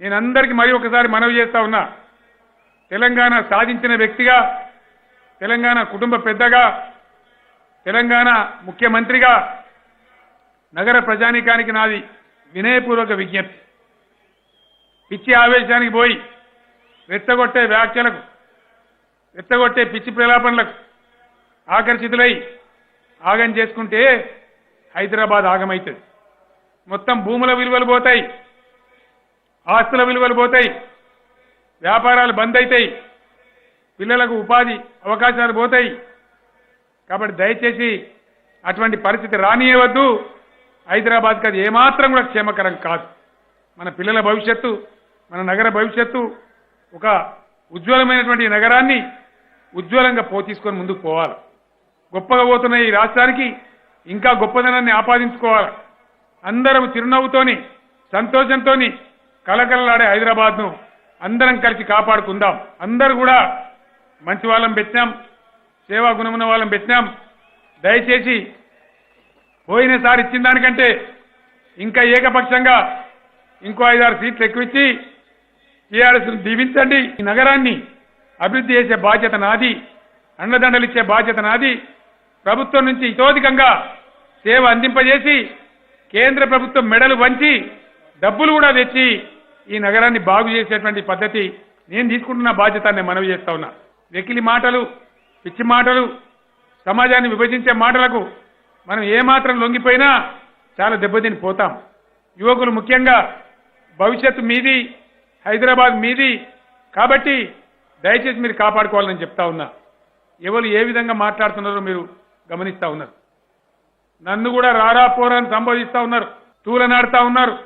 నేను అందరికీ మరి ఒకసారి మనవి చేస్తా ఉన్నా. తెలంగాణ సాధించిన వ్యక్తిగా తెలంగాణ కుటుంబ పెద్దగా తెలంగాణ ముఖ్యమంత్రిగా నగర ప్రజానీకానికి నాది వినయపూర్వక విజ్ఞప్తి. పిచ్చి ఆవేశానికి పోయి రెచ్చగొట్టే వ్యాఖ్యలకు రెచ్చగొట్టే పిచ్చి ప్రలాపనలకు ఆకర్షితులై ఆగం చేసుకుంటే హైదరాబాద్ ఆగమవుతుంది మొత్తం భూముల విలువలు పోతాయి. ఆస్తుల విలువలు పోతాయి వ్యాపారాలు బంద్ అవుతాయి పిల్లలకు ఉపాధి అవకాశాలు పోతాయి. కాబట్టి దయచేసి అటువంటి పరిస్థితి రానియవద్దు. హైదరాబాద్కి అది ఏమాత్రం కూడా క్షేమకరం కాదు. మన పిల్లల భవిష్యత్తు మన నగర భవిష్యత్తు ఒక ఉజ్వలమైనటువంటి నగరాన్ని ఉజ్వలంగా పో తీసుకొని ముందుకు పోవాలి. గొప్పగా పోతున్న ఈ రాష్ట్రానికి ఇంకా గొప్పదనాన్ని ఆపాదించుకోవాలి. అందరం చిరునవ్వుతోని సంతోషంతోని కలకలలాడే హైదరాబాద్ను అందరం కలిసి కాపాడుకుందాం. అందరు కూడా మంచి వాళ్ళం పెట్టినాం సేవా గుణమున్న వాళ్ళం పెట్టినాం. దయచేసి పోయినసారి ఇచ్చిన దానికంటే ఇంకా ఏకపక్షంగా ఇంకో ఐదారు సీట్లు ఎక్కువ ఇచ్చి టీఆర్ఎస్ దీవించండి. ఈ నగరాన్ని అభివృద్ధి చేసే బాధ్యత నాది అండదండలు ఇచ్చే బాధ్యత నాది. ప్రభుత్వం నుంచి ఇతోధికంగా సేవ అందింపజేసి కేంద్ర ప్రభుత్వం మెడలు వంచి డబ్బులు కూడా తెచ్చి ఈ నగరాన్ని బాగు చేసేటువంటి పద్ధతి నేను తీసుకుంటున్న బాధ్యత నేను మనవి చేస్తా ఉన్నా. వెకిలి మాటలు పిచ్చి మాటలు సమాజాన్ని విభజించే మాటలకు మనం ఏమాత్రం లొంగిపోయినా చాలా దెబ్బతిని పోతాం. యువకులు ముఖ్యంగా భవిష్యత్తు మీది హైదరాబాద్ మీది కాబట్టి దయచేసి మీరు కాపాడుకోవాలని చెప్తా ఉన్నా. ఎవరు ఏ విధంగా మాట్లాడుతున్నారో మీరు గమనిస్తా ఉన్నారు. నన్ను కూడా రారా పోరా అని సంబోధిస్తా ఉన్నారు. తూలనాడుతా ఉన్నారు.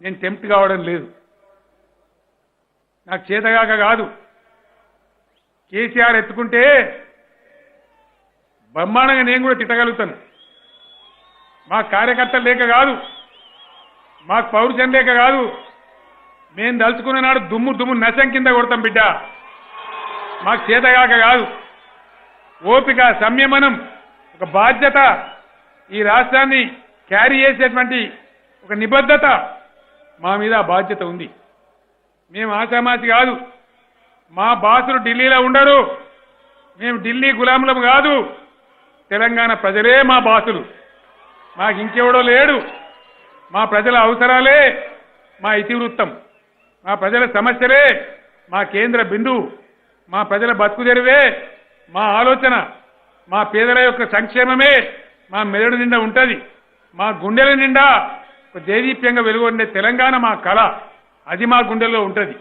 నేను టెంప్ట్ కావడం లేదు. నాకు చేతగాక కాదు. కేసీఆర్ ఎత్తుకుంటే బ్రహ్మాండంగా నేను కూడా తిట్టగలుగుతాను. మా కార్యకర్తలు లేక కాదు. మాకు పౌరుషం లేక కాదు. మేము దలుచుకున్న నాడు దుమ్ము దుమ్ము నశం కింద కొడతాం బిడ్డ. మాకు చేతగాక కాదు. ఓపిక సంయమనం ఒక బాధ్యత ఈ రాష్ట్రాన్ని క్యారీ చేసేటువంటి ఒక నిబద్ధత మా మీద బాధ్యత ఉంది. మేము ఆశామాచి కాదు. మా బాసులు ఢిల్లీలో ఉండరు. మేము ఢిల్లీ గులాములం కాదు. తెలంగాణ ప్రజలే మా బాసులు. మాకు ఇంకెవడో లేడు. మా ప్రజల అవసరాలే మా ఇతివృత్తం. మా ప్రజల సమస్యలే మా కేంద్ర బిందువు మా ప్రజల బతుకు తెరువే మా ఆలోచన మా పేదల యొక్క సంక్షేమమే మా మెదడు నిండా ఉంటుంది. మా గుండెల నిండా దేదీప్యంగా వెలువడిన తెలంగాణ మా కళ. అది మా గుండెల్లో ఉంటుంది.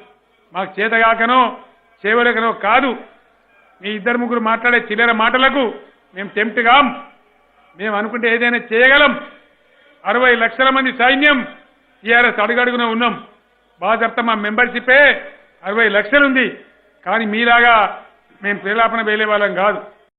మాకు చేతగాకనో చేయలేకనో కాదు. మీ ఇద్దరు ముగ్గురు మాట్లాడే చిల్లర మాటలకు మేము టెంప్ట్ కాం. మేము అనుకుంటే ఏదైనా చేయగలం. అరవై లక్షల మంది సైన్యం టీఆర్ఎస్ అడుగడుగున ఉన్నాం. బాగా మా మెంబర్షిపే అరవై లక్షలుంది. కానీ మీలాగా మేము ప్రేలాపన వేలే వాళ్ళం కాదు.